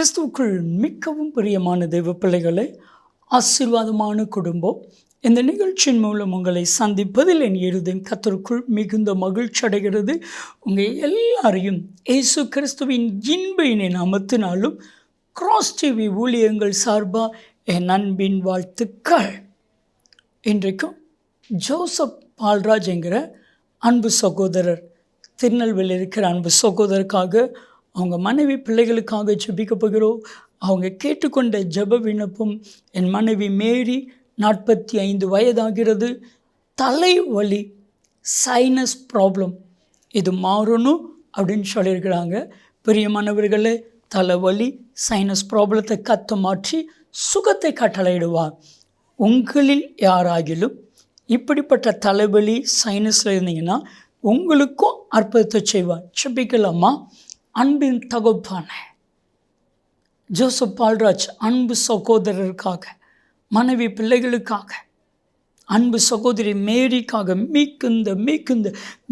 கிறிஸ்துவுக்குள் மிகவும் பிரியமான தெய்வ பிள்ளைகளே ஆசீர்வாதமான குடும்பம் இந்த நிகழ்ச்சியின் மூலம் உங்களை சந்திப்பதில் என் இருதயம் கத்தருக்குள் மிகுந்த மகிழ்ச்சி அடைகிறது. உங்கள் எல்லாரையும் இயேசு கிறிஸ்துவின் இன்பையினை அமர்த்தினாலும் கிராஸ் டிவி ஊழியங்கள் சார்பாக என் அன்பின் வாழ்த்துக்கள். இன்றைக்கும் ஜோசப் பால்ராஜ் என்கிற அன்பு சகோதரர் திருநெல்வேலியில் இருக்கிற அன்பு சகோதரருக்காக அவங்க மனைவி பிள்ளைகளுக்காக ஜெபிக்க போகிறோம் அவங்க கேட்டுக்கொண்ட ஜெப விண்ணப்பம் என் மனைவி மேரி நாற்பத்தி ஐந்து வயதாகிறது தலைவலி சைனஸ் ப்ராப்ளம் இது மாறணும் அப்படின்னு சொல்லியிருக்கிறாங்க. பிரியமானவர்களே தலைவலி சைனஸ் ப்ராப்ளத்தை கத்த மாற்றி சுகத்தை கட்டளையிடுவார். உங்களில் யாராகிலும் இப்படிப்பட்ட தலைவலி சைனஸில் இருந்தீங்கன்னா உங்களுக்கும் அற்புதத்தை செய்வார். செபிக்கலாமா அன்பின் தகப்பான ஜோசப் பால்ராஜ் அன்பு சகோதரருக்காக மனைவி பிள்ளைகளுக்காக அன்பு சகோதரி மேரிக்காக மீக்குந்த மீக்குந்த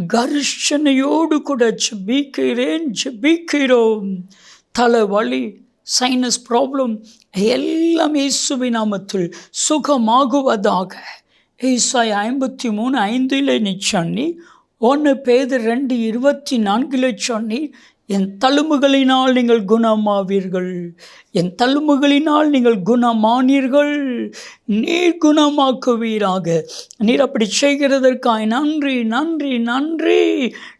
கர்ஷனையோடு கூட ஜெபிக்கிறேன் தலை தலைவலி சைனஸ் ப்ராப்ளம் எல்லாம் இயேசுவின் நாமத்தில் சுகமாகுவதாக ஈசாய் ஐம்பத்தி மூணு ஐந்தில் நீ சொன்னி ஒன்று பேது ரெண்டு இருபத்தி நான்கில் சொன்னி என் தழும்புகளினால் நீங்கள் குணமாவீர்கள். என் தழும்புகளினால் நீங்கள் குணமானீர்கள். நீர் குணமாக்குவீராக. நீர் அப்படி செய்கிறதற்காய் நன்றி நன்றி நன்றி.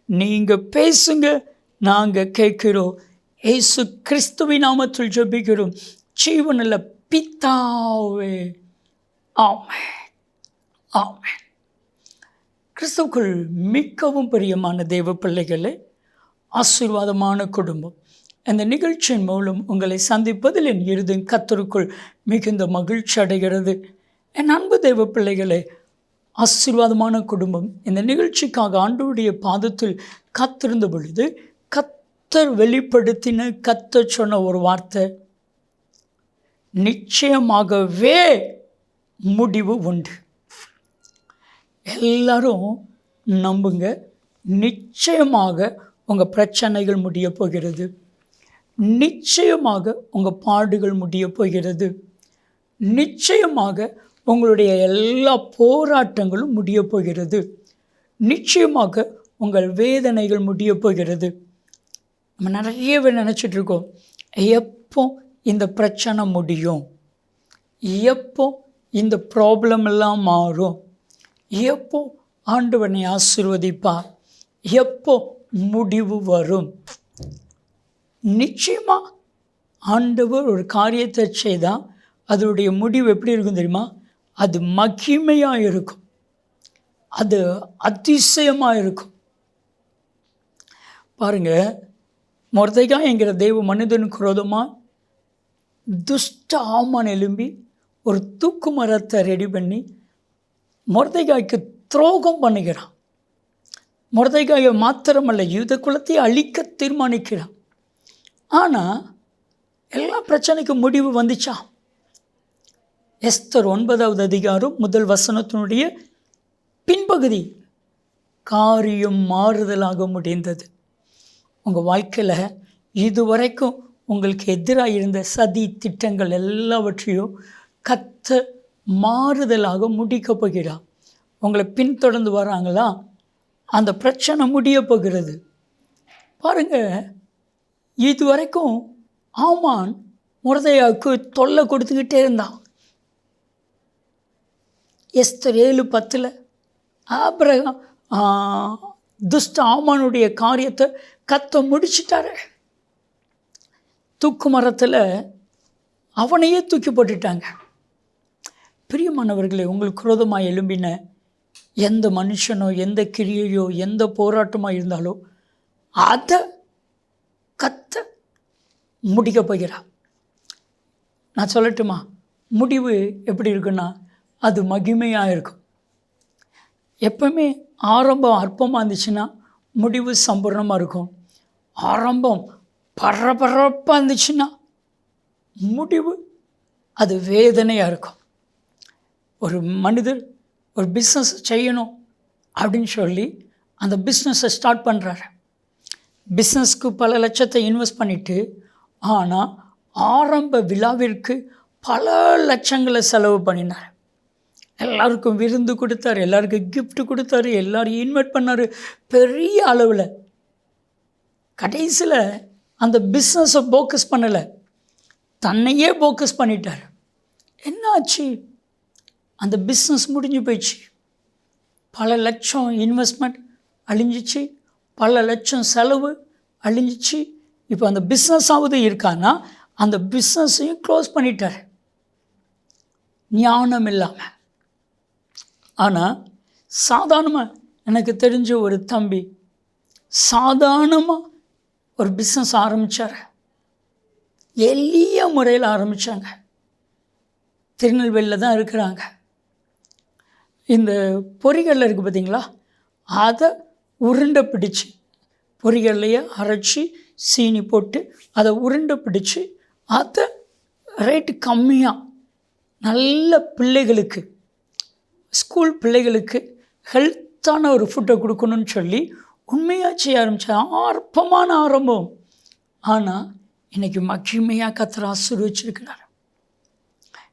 நீங்கள் பேசுங்க நாங்கள் கேட்கிறோம். ஏசு கிறிஸ்துவி நாமத்தில் ஜபிக்கிறோம். ஜீவனில் பித்தாவே ஆமே ஆமே கிறிஸ்துக்குள் மிகவும் பிரியமான தேவ பிள்ளைகளே ஆசீர்வாதமான குடும்பம். இந்த நிகழ்ச்சியின் மூலம் உங்களை சந்திப்பதில் என் இருதயம் கத்தருக்குள் மிகுந்த மகிழ்ச்சி அடைகிறது. என் அன்பு தெய்வ பிள்ளைகளே ஆசீர்வாதமான குடும்பம் இந்த நிகழ்ச்சிக்காக ஆண்டோடைய பாதத்தில் காத்திருந்த பொழுது கத்தர் வெளிப்படுத்தின கத்த சொன்ன ஒரு வார்த்தை நிச்சயமாகவே முடிவு உண்டு. எல்லாரும் நம்புங்க நிச்சயமாக உங்கள் பிரச்சனைகள் முடிய போகிறது. நிச்சயமாக உங்கள் பாடுகள் முடிய போகிறது. நிச்சயமாக உங்களுடைய எல்லா போராட்டங்களும் முடிய போகிறது. நிச்சயமாக உங்கள் வேதனைகள் முடிய போகிறது. நம்ம நிறையவே நினச்சிட்ருக்கோம் நினச்சிட்டு இருக்கோம் எப்போ இந்த பிரச்சனை முடியும்? எப்போ இந்த ப்ராப்ளம் எல்லாம் மாறும்? எப்போ ஆண்டவனை ஆசிர்வதிப்பா எப்போ முடிவு வரும். நிச்சயமாக ஆண்டவர் ஒரு காரியத்தை செய்தால் அதனுடைய முடிவு எப்படி இருக்கும் தெரியுமா? அது மகிமையாக இருக்கும். அது அதிசயமாக இருக்கும். பாருங்கள் மொர்தைகா என்கிற தெய்வ மனிதனுக்கு விரோதமாக துஷ்ட ஆமான் எழும்பி ஒரு தூக்கு மரத்தை ரெடி பண்ணி மொர்தைகாய்க்கு துரோகம் பண்ணுகிறான். மொர்தைகாயை மாத்திரமல்ல யூத குலத்தை அழிக்க தீர்மானிக்கிறான். ஆனால் எல்லா பிரச்சனைக்கும் முடிவு வந்துச்சா? எஸ்தர் ஒன்பதாவது அதிகாரம் முதல் வசனத்தினுடைய பின்பகுதி காரியம் மாறுதலாக முடிந்தது. உங்கள் வாழ்க்கையில் இதுவரைக்கும் உங்களுக்கு எதிராக இருந்த சதி திட்டங்கள் எல்லாவற்றையும் கத்த மாறுதலாக முடிக்கப் போகிறார். உங்களை பின்தொடர்ந்து வராங்களா? அந்த பிரச்சனை முடிய போகிறது. பாருங்கள் இது வரைக்கும் ஆமான் முரதையாவுக்கு தொல்லை கொடுத்துக்கிட்டே இருந்தான். எஸ்தர் ஏழு பத்தில் அப்புறம் துஷ்ட ஆமானுடைய காரியத்தை கத்த முடிச்சிட்டாரு. தூக்கு மரத்தில் அவனையே தூக்கி போட்டுட்டாங்க. பிரியமானவர்களே உங்களுக்கு குரோதமாக எழும்பின எந்த மனுஷனோ எந்த கிரியையோ எந்த போராட்டமாக இருந்தாலோ அதை கத்த முடிக்க போகிறான் நான் சொல்லட்டுமா? முடிவு எப்படி இருக்குன்னா அது மகிமையாக இருக்கும். எப்பவுமே ஆரம்பம் அற்பமாக இருந்துச்சுன்னா முடிவு சம்பூர்ணமாக இருக்கும். ஆரம்பம் பரபரப்பாக இருந்துச்சுன்னா முடிவு அது வேதனையாக இருக்கும். ஒரு மனிதர் ஒரு பிஸ்னஸ் செய்யணும் அப்படின்னு சொல்லி அந்த பிஸ்னஸை ஸ்டார்ட் பண்ணுறாரு பிஸ்னஸ்க்கு பல லட்சத்தை இன்வெஸ்ட் பண்ணிவிட்டு ஆனால் ஆரம்ப விழாவிற்கு பல லட்சங்களை செலவு பண்ணினார். எல்லாருக்கும் விருந்து கொடுத்தாரு எல்லாருக்கும் கிஃப்ட் கொடுத்தாரு எல்லாரையும் இன்வைட் பண்ணார். பெரிய அளவில். கடைசியில் அந்த பிஸ்னஸை ஃபோக்கஸ் பண்ணலை. தன்னையே ஃபோக்கஸ் பண்ணிட்டார். என்ன ஆச்சு அந்த பிஸ்னஸ் முடிஞ்சு போயிடுச்சு. பல லட்சம் இன்வெஸ்ட்மெண்ட் அழிஞ்சிச்சு. பல லட்சம் செலவு அழிஞ்சிச்சு. இப்போ அந்த பிஸ்னஸாவது இருக்கான்னா அந்த பிஸ்னஸையும் க்ளோஸ் பண்ணிட்டார். ஞானம் இல்லாமல் ஆனால் சாதாரணமாக எனக்கு தெரிஞ்ச ஒரு தம்பி சாதாரணமாக ஒரு பிஸ்னஸ் ஆரம்பித்தார் எளிய முறையில் ஆரம்பித்தாங்க திருநெல்வேலியில் தான் இருக்கிறாங்க. இந்த பொறிகளில் இருக்குது பார்த்தீங்களா அதை உருண்டை பிடிச்சு பொறிகள்லையே அரைச்சி சீனி போட்டு அதை உருண்டை பிடிச்சு அதை ரேட்டு கம்மியாக நல்ல பிள்ளைகளுக்கு ஸ்கூல் பிள்ளைகளுக்கு ஹெல்த்தான ஒரு ஃபுட்டை கொடுக்கணும்னு சொல்லி உண்மையாக செய்ய ஆரம்பித்தேன் ஆர்ப்பமான ஆரம்பம். ஆனால் இன்றைக்கி மகிமையாக கத்திர ஆசீர்வச்சிருக்கிறார்.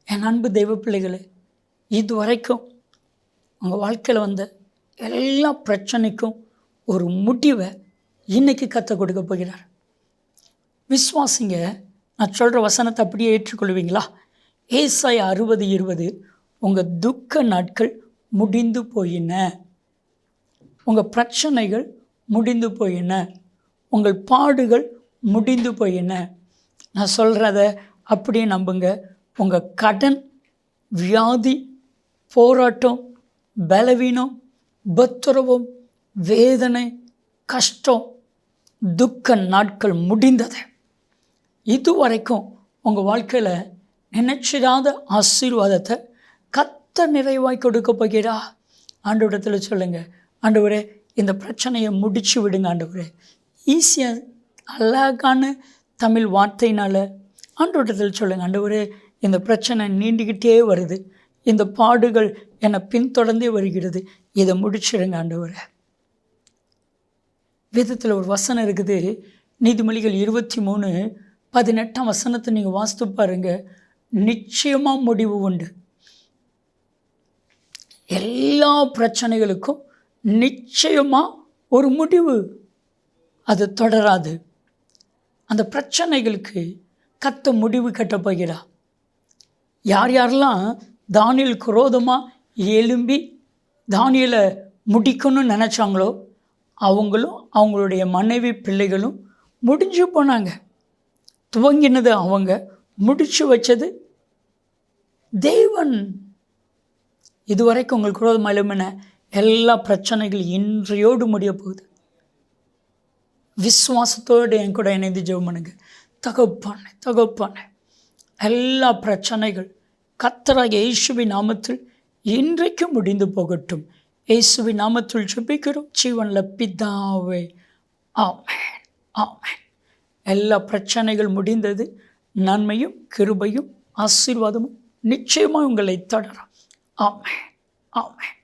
என் அன்பு தெய்வ பிள்ளைகளே இது வரைக்கும் உங்கள் வாழ்க்கையில் வந்த எல்லா பிரச்சனைக்கும் ஒரு முடிவை இன்றைக்கி கற்றுக் கொடுக்க போகிறார். விஸ்வாசிங்க நான் சொல்கிற வசனத்தை அப்படியே ஏற்றுக்கொள்வீங்களா? ஏசாய் அறுபது இருபது உங்கள் துக்க நாட்கள் முடிந்து போயின. உங்கள் பிரச்சனைகள் முடிந்து போயின. உங்கள் பாடுகள் முடிந்து போயின. நான் சொல்கிறத அப்படியே நம்புங்க. உங்கள் கடன் வியாதி போராட்டம் பலவீனம் பத்துரவம் வேதனை கஷ்டம் துக்க நாட்கள் முடிந்தது. இதுவரைக்கும் உங்கள் வாழ்க்கையில் நினைச்சிடாத ஆசீர்வாதத்தை கத்த நிறைவாய் கொடுக்க போகிறா? ஆண்டவரத்தில் சொல்லுங்கள் ஆண்டவரே இந்த பிரச்சனையை முடிச்சு விடுங்க ஆண்டவரே. ஈஸியாக அழகான தமிழ் வார்த்தையினால் ஆண்டவரத்தில் சொல்லுங்கள் ஆண்டவரே இந்த பிரச்சனை நீண்டிக்கிட்டே வருது. இந்த பாடுகள் என்னை பின்தொடர்ந்தே வருகிறது. இதை முடிச்சிடுங்க ஆண்டவரை. வேதத்தில் ஒரு வசனம் இருக்குது. நீதிமொழிகள் இருபத்தி மூணு பதினெட்டாம் வசனத்தை நீங்கள் வாசித்து பாருங்க. நிச்சயமாக முடிவு உண்டு. எல்லா பிரச்சனைகளுக்கும் நிச்சயமாக ஒரு முடிவு. அது தொடராது. அந்த பிரச்சனைகளுக்கு கத்த முடிவு கட்ட போகிறா யார் யாரெல்லாம் தானியல் குரோதமாக எழும்பி தானியலை முடிக்கணும்னு நினச்சாங்களோ அவங்களும் அவங்களுடைய மனைவி பிள்ளைகளும் முடிஞ்சு போனாங்க. துவங்கினது அவங்க முடிச்சு வச்சது தேவன். இதுவரைக்கும் உங்களுக்கு குரோதமாக எழுமின எல்லா பிரச்சனைகள் இன்றையோடு முடிய போகுது விசுவாசத்தோடு என் கூட இணைந்து ஜெபம் பண்ணுங்க. தகப்பானே தகப்பானே எல்லா பிரச்சனைகள் கத்தராக இயேசுவின் நாமத்தில் இன்றைக்கு முடிந்து போகட்டும். இயேசுவி நாமத்தில் ஜெபிக்கிறோம். ஜீவனில் பிதாவே ஆமேன் ஆமென். எல்லா பிரச்சனைகள் முடிந்தது. நன்மையும் கிருபையும் ஆசீர்வாதமும் நிச்சயமாக உங்களை தொடரும். ஆமேன் ஆமேன்.